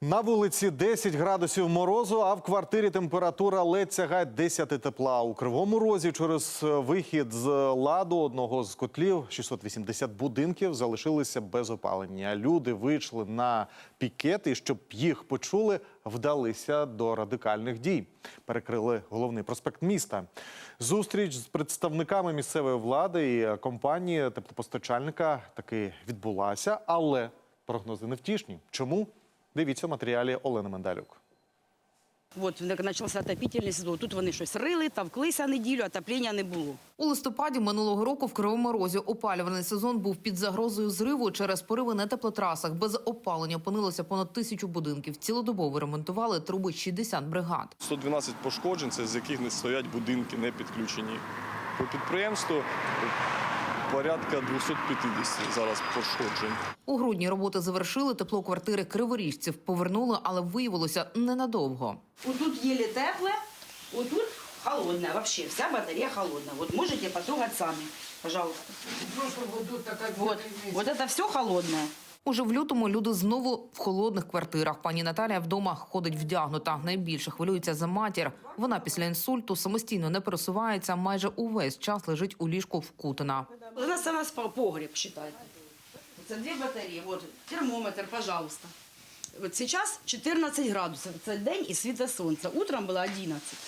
На вулиці 10 градусів морозу, а в квартирі температура ледь сягає 10 тепла. У Кривому Розі через е, вихід з ладу одного з котлів 680 будинків залишилися без опалення. Люди вийшли на пікет і щоб їх почули, вдалися до радикальних дій. Перекрили головний проспект міста. Зустріч з представниками місцевої влади і компанії теплопостачальника таки відбулася, але прогнози невтішні. Чому? Дивіться в матеріалі Олени Мендалюк. От почався отопительний сезон. Тут вони щось рили, тавклися неділю, отоплення не було. У листопаді минулого року в Кривому Розі опалювальний сезон був під загрозою зриву через пориви на теплотрасах. Без опалення опинилося понад тисячу будинків. Цілодобово ремонтували труби 60 бригад. 112 пошкоджень, це з яких не стоять будинки, не підключені. По підприємству порядка 250 зараз пошкоджень. У грудні роботи завершили. Тепло квартири криворіжців повернули, але виявилося ненадовго. Отут єлі тепле, отут холодне. Вообще вся батарея холодна. От можете потрогати самі, пожалуйста. Вот, вот это все холодное. Уже в лютому люди знову в холодних квартирах. Пані Наталія вдома ходить вдягнута. Найбільше хвилюється за матір. Вона після інсульту самостійно не пересувається. Майже увесь час лежить у ліжку вкутана. У нас у нас по- погреб, считайте. Це дві батареї, вот термометр, пожалуйста. Вот сейчас 14 градусів, це день і світе сонце. Утром було 11.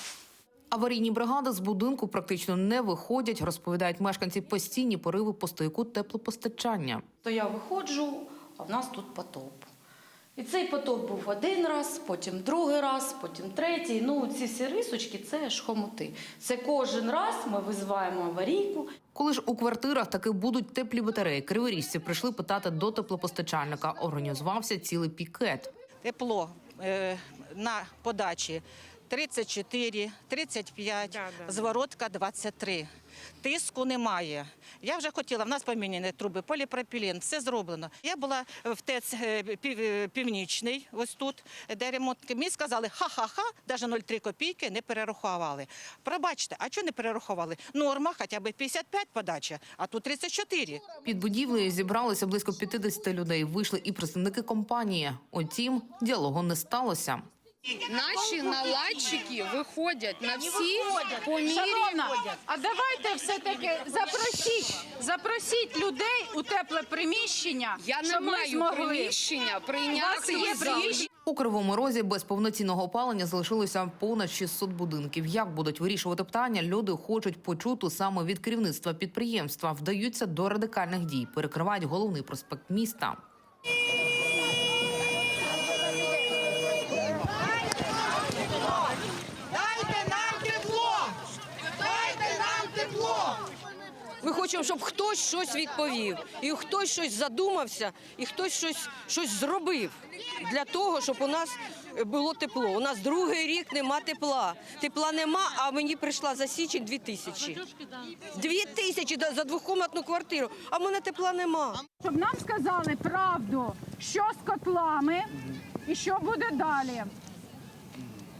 Аварійні бригади з будинку практично не виходять, розповідають мешканці постійні пориви по стояку теплопостачання. То я виходжу, а в нас тут потоп. І цей потоп був один раз, потім другий раз, потім третій. Ну, ці всі рисочки це ж хомути. Це кожен раз ми визиваємо аварійку. Коли ж у квартирах таки будуть теплі батареї, криворіжці прийшли питати до теплопостачальника. Організувався цілий пікет. тепло е, на подачі 34, 35, зворотка 23. Тиску немає. Я вже хотіла, в нас поміняні труби, поліпропілен, все зроблено. Я була в ТЕЦ е, пів- е, північний, ось тут, де ремонт. Мені сказали, ха-ха-ха, навіть 0,3 копійки не перерахували. Пробачте, а чого не перерахували? Норма хоча б 55 подача, а тут 34. Під будівлею зібралося близько 50 людей. Вийшли і представники компанії. Утім, діалогу не сталося. Наші наладчики виходять на всі по мірі. Шановна, а давайте все-таки запросіть, запросіть людей у тепле приміщення, Я не щоб ми маю змогли. приміщення прийняти є приміщення? У Кривому Розі без повноцінного опалення залишилося понад 600 будинків. Як будуть вирішувати питання, люди хочуть почути саме від керівництва підприємства. Вдаються до радикальних дій, перекривають головний проспект міста. Хочемо, щоб хтось щось відповів, і хтось щось задумався, і хтось щось, щось зробив для того, щоб у нас було тепло. У нас другий рік нема тепла. Тепла нема, а мені прийшла за січень дві тисячі. Дві тисячі за двохкомнатну квартиру, а в мене тепла нема. Щоб нам сказали правду, що з котлами і що буде далі.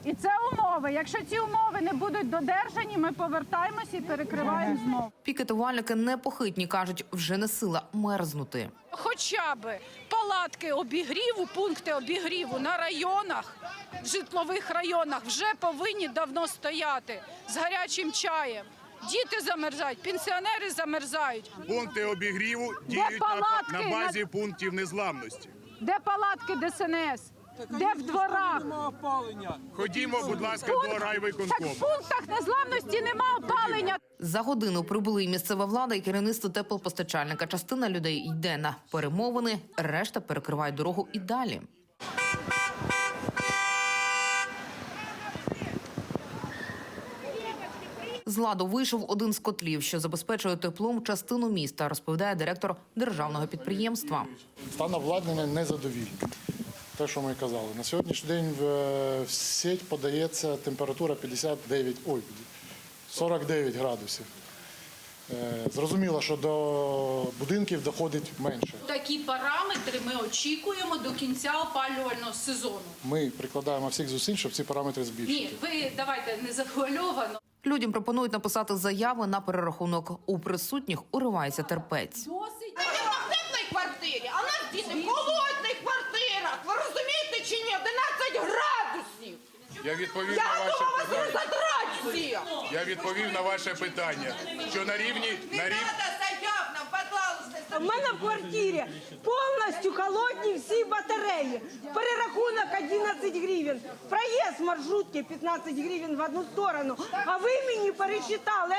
І це умови. Якщо ці умови не будуть додержані, ми повертаємося і перекриваємо знову. Пікетувальники непохитні кажуть, вже не сила мерзнути. Хоча б палатки обігріву, пункти обігріву на районах, в житлових районах вже повинні давно стояти з гарячим чаєм. Діти замерзають, пенсіонери замерзають. Пункти обігріву діють на, палатки? на базі пунктів незламності. Де палатки ДСНС? Де в дворах? Ходімо, будь ласка, до Так райвиконкому. в пунктах незламності нема опалення. За годину прибули і місцева влада і керівництво теплопостачальника. Частина людей йде на перемовини, решта перекриває дорогу і далі. З ладу вийшов один з котлів, що забезпечує теплом частину міста, розповідає директор державного підприємства. Стан обладнання незадовільний. Те, що ми казали. На сьогоднішній день в, е, в сеть подається температура 59, ой, 49 градусів. Е, Зрозуміло, що до будинків доходить менше. Такі параметри ми очікуємо до кінця опалювального сезону. Ми прикладаємо всіх зусиль, щоб ці параметри збільшити. Ні, ви давайте не завуальовано. Людям пропонують написати заяви на перерахунок. У присутніх уривається терпець. теплій квартирі, а у нас діти в холодних квартирах. Ви розумієте чи ні? Де Я відповів на ваше питання. Я відповів на ваше питання, що на рівні на рівні. У мене в квартирі повністю холодні всі батареї. Перерахунок 11 гривень. Проїзд маршрутки 15 гривень в одну сторону. А ви мені пересчитали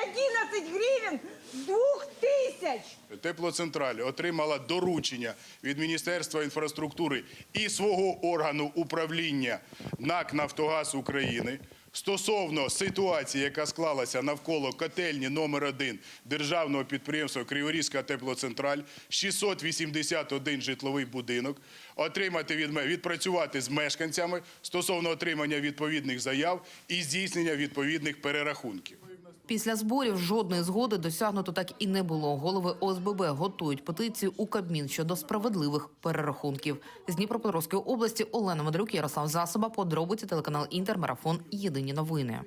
11 гривень з двох тисяч. Теплоцентраль отримала доручення від Міністерства інфраструктури і свого органу управління НАК «Нафтогаз України» стосовно ситуації, яка склалася навколо котельні номер 1 державного підприємства Криворізька теплоцентраль, 681 житловий будинок, отримати від відпрацювати з мешканцями стосовно отримання відповідних заяв і здійснення відповідних перерахунків. Після зборів жодної згоди досягнуто так і не було. Голови ОСББ готують петицію у Кабмін щодо справедливих перерахунків. З Дніпропетровської області Олена Мадрюк, Ярослав Засоба, подробиці телеканал Інтермарафон. Єдині новини.